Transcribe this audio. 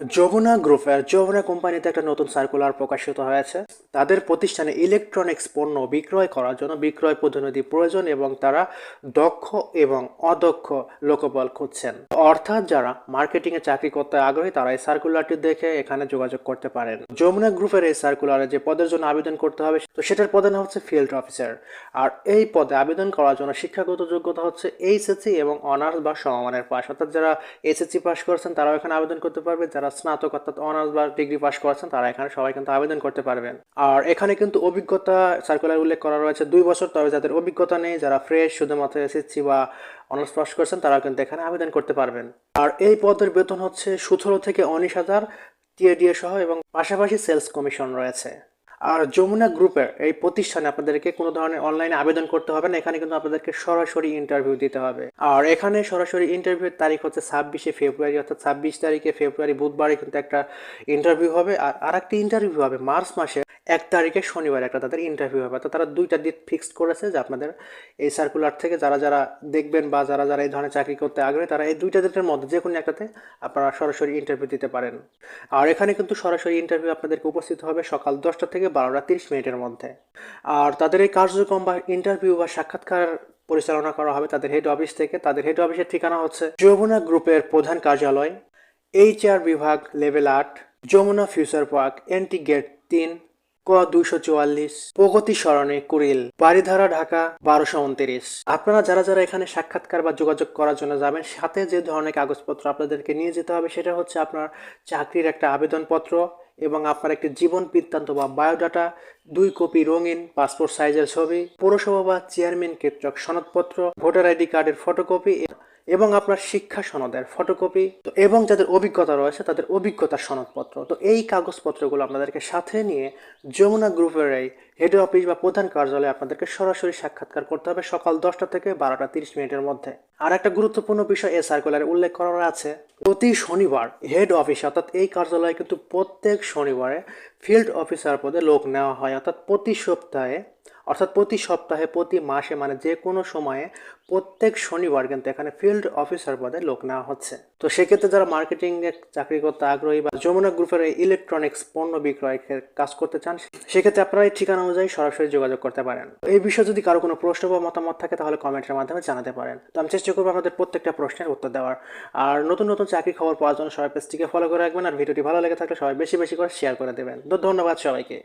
যমুনা গ্রুপের যমুনা কোম্পানিতে একটা নতুন সার্কুলার প্রকাশিত হয়েছে। তাদের প্রতিষ্ঠানে ইলেকট্রনিক্স পণ্য বিক্রয় করার জন্য বিক্রয় প্রতিনিধি প্রয়োজন এবং তারা দক্ষ এবং অদক্ষ লোকবল খুঁজছেন। অর্থাৎ যারা মার্কেটিং এ চাকরি করতে আগ্রহী, তারা এই সার্কুলারটি দেখে এখানে যোগাযোগ করতে পারেন। যমুনা গ্রুপের এই সার্কুলারে যে পদের জন্য আবেদন করতে হবে, তো সেটার পদের নাম হচ্ছে ফিল্ড অফিসার আর এই পদে আবেদন করার জন্য শিক্ষাগত যোগ্যতা হচ্ছে এইচএসসি এবং অনার্স বা সমমানের পাস অর্থাৎ যারা এইচএসসি পাস করেছেন, তারাও এখানে আবেদন করতে পারবে। যারা স্নাতক অর্থাৎ অনার্স বা ডিগ্রি পাস করেছেন, তারা এখানে সবাই কিন্তু আবেদন করতে পারবেন। আর এখানে কিন্তু অভিজ্ঞতা সার্কুলার উল্লেখ করা রয়েছে দুই বছর, তবে যাদের অভিজ্ঞতা নেই, যারা ফ্রেশ শুধুমাত্র এসএসসি বা অনার্স পাস করেছেন তারা কিন্তু এখানে আবেদন করতে পারবেন। আর এই পদের বেতন হচ্ছে সতেরো থেকে উনিশ হাজার টিএডিএ সহ এবং পাশাপাশি সেলস কমিশন রয়েছে। আর যমুনা গ্রুপের এই প্রতিষ্ঠানে আপনাদেরকে কোনো ধরনের অনলাইনে আবেদন করতে হবে না, এখানে কিন্তু আপনাদেরকে সরাসরি ইন্টারভিউ দিতে হবে। আর এখানে সরাসরি ইন্টারভিউর তারিখ হচ্ছে ছাব্বিশে ফেব্রুয়ারি, অর্থাৎ ছাব্বিশ তারিখে ফেব্রুয়ারি, বুধবারে কিন্তু একটা ইন্টারভিউ হবে। আর আরেকটি ইন্টারভিউ হবে মার্চ মাসে এক তারিখে শনিবার একটা তাদের ইন্টারভিউ হবে। তো তারা দুইটা ডেট ফিক্সড করেছে যে আপনাদের এই সার্কুলার থেকে যারা যারা দেখবেন বা যারা যারা এই ধরনের চাকরি করতে আগ্রহী, তারা এই দুইটা ডেটের মধ্যে যে কোনো একটাতে আপনারা সরাসরি ইন্টারভিউ দিতে পারেন। আর এখানে কিন্তু সরাসরি ইন্টারভিউ আপনাদেরকে উপস্থিত হবে সকাল দশটা থেকে বারোটা তিরিশ মিনিটের মধ্যে। আর তাদের এই কার্যক্রম বা ইন্টারভিউ বা সাক্ষাৎকার পরিচালনা করা হবে তাদের হেড অফিস থেকে। তাদের হেড অফিসের ঠিকানা হচ্ছে যমুনা গ্রুপের প্রধান কার্যালয় এইচআর বিভাগ লেভেল আট, Jamuna future park NT gate তিন ক দুইশো চুয়াল্লিশ, প্রগতি সরণে, কুড়িল বাড়িধারা ঢাকা, বারোশো উনত্রিশ। আপনারা যারা যারা এখানে সাক্ষাৎকার বা যোগাযোগ করার জন্য যাবেন, সাথে যে ধরনের কাগজপত্র আপনাদেরকে নিয়ে যেতে হবে, সেটা হচ্ছে আপনার চাকরির একটা আবেদনপত্র এবং আপনার একটি জীবন বৃত্তান্ত বা বায়োডাটা, দুই কপি রঙিন পাসপোর্ট সাইজের ছবি, পৌরসভা বা চেয়ারম্যান কর্তৃক সনদপত্র, ভোটার আইডি কার্ডের ফটোকপি এবং আপনার শিক্ষা সনদের ফটোকপি তো এবং যাদের অভিজ্ঞতা রয়েছে তাদের অভিজ্ঞতার সনদপত্র। তো এই কাগজপত্রগুলো আপনাদেরকে সাথে নিয়ে যমুনা গ্রুপের এই হেড অফিস বা প্রধান কার্যালয়ে আপনাদেরকে সরাসরি সাক্ষাৎকার করতে হবে সকাল দশটা থেকে বারোটা তিরিশ মিনিটের মধ্যে। আর একটা গুরুত্বপূর্ণ বিষয় এ সার্কুলারে উল্লেখ করা আছে। প্রতি শনিবার হেড অফিস অর্থাৎ এই কার্যালয়ে কিন্তু প্রত্যেক শনিবারে ফিল্ড অফিসার পদে লোক নেওয়া হয়। অর্থাৎ প্রতি সপ্তাহে অর্থাৎ প্রতি সপ্তাহে, প্রতি মাসে মানে যে কোনো সময়ে প্রত্যেক শনিবার কিন্তু এখানে ফিল্ড অফিসার পদে লোক নেওয়া হচ্ছে। তো সেক্ষেত্রে যারা মার্কেটিং এর চাকরি করতে আগ্রহী বা যমুনা গ্রুপের ইলেকট্রনিক্স পণ্য বিক্রয়ের কাজ করতে চান, সেক্ষেত্রে আপনারা এই ঠিকানা অনুযায়ী সরাসরি যোগাযোগ করতে পারেন। এই বিষয়ে যদি কারও কোনো প্রশ্ন বা মতামত থাকে, তাহলে কমেন্টের মাধ্যমে জানাতে পারেন। তো আমি চেষ্টা করব আপনাদের প্রত্যেকটা প্রশ্নের উত্তর দেওয়ার। আর নতুন নতুন চাকরি খবর পাওয়ার জন্য সবাই পেজটিকে ফলো করে রাখবেন, আর ভিডিওটি ভালো লেগে থাকলে সবাই বেশি বেশি করে শেয়ার করে দেবেন। তো ধন্যবাদ সবাইকে।